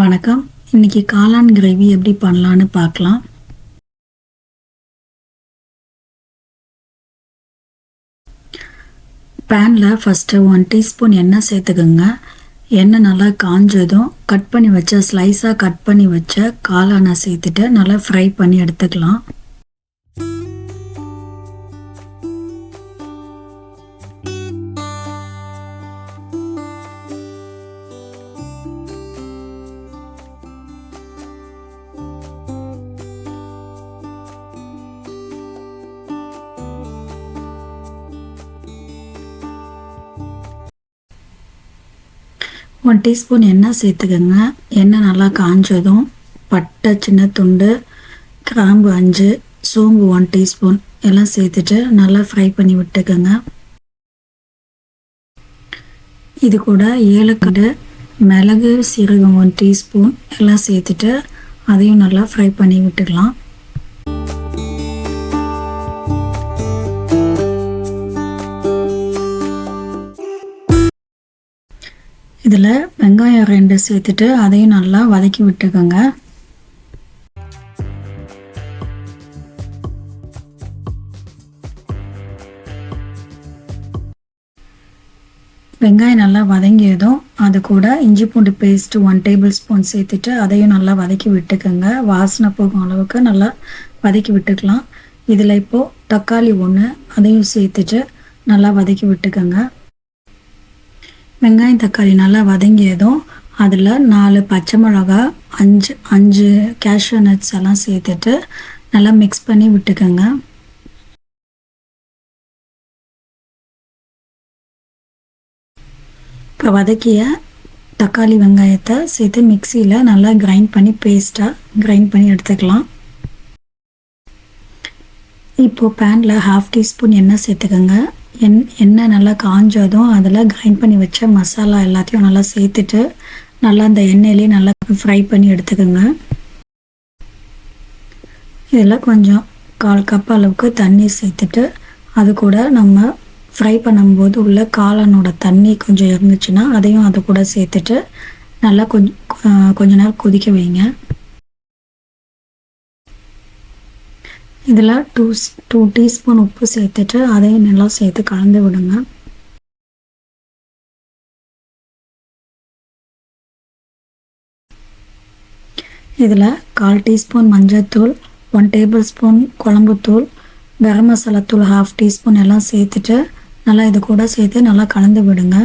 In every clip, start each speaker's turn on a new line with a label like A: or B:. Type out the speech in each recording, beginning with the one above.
A: வணக்கம். இன்னைக்கு காளான் கிரேவி எப்படி பண்ணலான்னு பார்க்கலாம். பேனில் ஃபஸ்ட்டு ஒன் டீஸ்பூன் எண்ணெய் சேர்த்துக்கோங்க. எண்ணெய் நல்லா காஞ்சதும் கட் பண்ணி வச்ச ஸ்லைஸாக கட் பண்ணி வச்ச காளானை சேர்த்துட்டு நல்லா ஃப்ரை பண்ணி எடுத்துக்கலாம். ஒன் டீஸ்பூன் எண்ணெய் சேர்த்துக்கோங்க. எண்ணெய் நல்லா காஞ்சதும் பட்டை சின்ன துண்டு கிராம்பு அஞ்சு சோம்பு ஒன் டீஸ்பூன் எல்லாம் சேர்த்துட்டு நல்லா ஃப்ரை பண்ணி விட்டுக்கோங்க. இது கூட ஏலக்காய் மிளகு சீரகம் ஒன் டீஸ்பூன் எல்லாம் சேர்த்துட்டு அதையும் நல்லா ஃப்ரை பண்ணி விட்டுக்கலாம். இதில் வெங்காயம் ரெண்டு சேர்த்துட்டு அதையும் நல்லா வதக்கி விட்டுக்கோங்க. வெங்காயம் நல்லா வதங்கியதும் அது கூட இஞ்சி பூண்டு பேஸ்ட்டு ஒன் டேபிள் ஸ்பூன் சேர்த்துட்டு அதையும் நல்லா வதக்கி விட்டுக்கோங்க. வாசனை போகும் அளவுக்கு நல்லா வதக்கி விட்டுக்கலாம். இதில் இப்போது தக்காளி ஒன்று அதையும் சேர்த்துட்டு நல்லா வதக்கி விட்டுக்கோங்க. வெங்காயம் தக்காளி நல்லா வதங்கியதும் அதில் நாலு பச்சை மிளகா அஞ்சு அஞ்சு கேஷ்யூ நட்ஸ் எல்லாம் சேர்த்துட்டு நல்லா மிக்ஸ் பண்ணி விட்டுக்கோங்க. இப்போ வதக்கிய தக்காளி வெங்காயத்தை சேர்த்து மிக்சியில் நல்லா கிரைண்ட் பண்ணி பேஸ்ட்டாக கிரைண்ட் பண்ணி எடுத்துக்கலாம். இப்போது பேனில் ஹாஃப் டீஸ்பூன் எண்ணெய் சேர்த்துக்கோங்க. எண் எண்ணெய் நல்லா காஞ்சதும் அதில் கிரைண்ட் பண்ணி வச்ச மசாலா எல்லாத்தையும் நல்லா சேர்த்துட்டு நல்லா அந்த எண்ணெயிலே நல்லா ஃப்ரை பண்ணி எடுத்துக்கோங்க. இதில் கொஞ்சம் கால் கப் அளவுக்கு தண்ணி சேர்த்துட்டு அது கூட நம்ம ஃப்ரை பண்ணும்போது உள்ள காளானோட தண்ணி கொஞ்சம் இருந்துச்சுன்னா அதையும் அது கூட சேர்த்துட்டு நல்லா கொஞ்சம் கொஞ்ச நேரம் கொதிக்க வைங்க. இதில் டூ டூ டீஸ்பூன் உப்பு சேர்த்துட்டு அதையும் நல்லா சேர்த்து கலந்து விடுங்க. இதில் கால் டீஸ்பூன் மஞ்சள்தூள் ஒன் டேபிள் ஸ்பூன் குழம்புத்தூள் கரம் மசாலா தூள் ஹாஃப் டீஸ்பூன் எல்லாம் சேர்த்துட்டு நல்லா இது கூட சேர்த்து நல்லா கலந்து விடுங்க.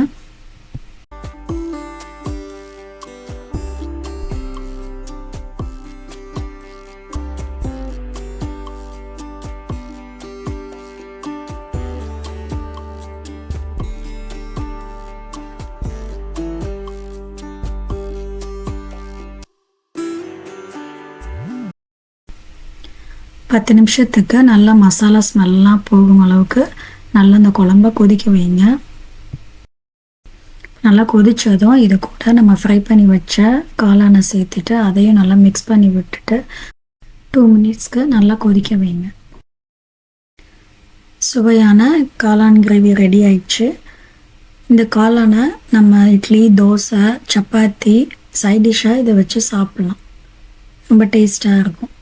A: பத்து நிமிஷத்துக்கு நல்லா மசாலா ஸ்மெல்லாம் போகும் அளவுக்கு நல்லா அந்த குழம்ப கொதிக்க வைங்க. நல்லா கொதித்ததும் இது கூட நம்ம ஃப்ரை பண்ணி வச்ச காளானை சேர்த்துட்டு அதையும் நல்லா மிக்ஸ் பண்ணி விட்டுட்டு டூ மினிட்ஸ்க்கு நல்லா கொதிக்க வைங்க. சுவையான காளான் கிரேவி ரெடி ஆயிடுச்சு. இந்த காளானை நம்ம இட்லி தோசை சப்பாத்தி சைட் டிஷ்ஷாக இதை வச்சு சாப்பிட்லாம். ரொம்ப டேஸ்ட்டாக இருக்கும்.